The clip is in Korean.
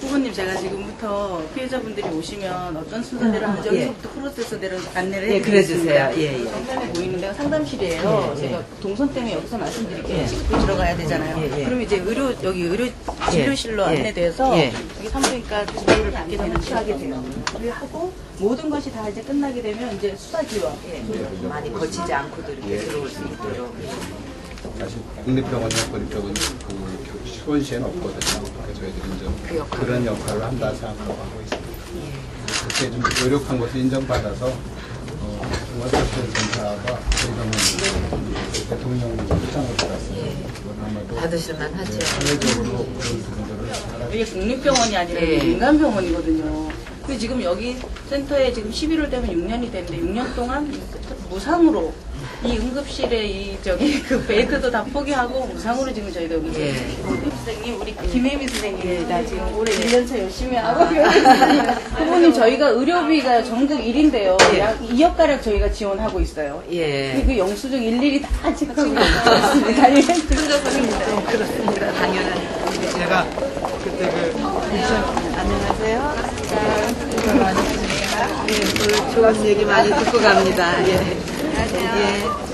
후보님 제가 지금부터 피해자분들이 오시면 어떤 순서대로 하는지 예. 여기서부터 프로세스대로 안내를 예. 그래주세요. 예, 예. 정면에 보이는 데가 상담실이에요. 예, 제가 동선 때문에 여기서 말씀드릴게요. 예. 들어가야 되잖아요. 예, 예. 그럼 이제 의료 여기 의료 진료실로 예. 안내돼서 예. 여기 산부인과 진료를 받게 되는 하게 돼요. 그리고 하고 모든 것이 다 이제 끝나게 되면 이제 수사 지원. 예. 많이 거치지 않고도 이렇게 들어올 수 있도록. 사실 국립병원 여건 쪽은 그 수원시에는 없거든요. 그래서 저희들이 이제 그. 그런 역할을 한다 생각하고 하고 있습니다. 그렇게 좀 노력한 것을 인정받아서 어, 중앙사회센터가 저희가 뭐 대통령 초청을 받았어요. 받으실만 하죠. 사회적으로 그런 부분들을 잘 이게 국립병원이 아니라 예. 민간병원이거든요. 근데 지금 여기 센터에 지금 11월 되면 6년이 됐는데 6년 동안 무상으로 이 응급실에 이 저기 그 베드도 다 포기하고 무상으로 지금 저희가 여기 예. 우리 선생님 우리 김혜미 선생님 나 지금 올해 1년차 열심히 하고 후보님 저희가 의료비가 전국 1인데요. 예. 약 2억 가량 저희가 지원하고 있어요. 예. 그 영수증 일일이 다 체크하고 있습니다. 예. 네, 그렇습니다. 당연한. 제가 그때 그 안녕하세요. 예, 오늘 좋은 얘기 많이 듣고 갑니다. 예. 안녕하세요. 예.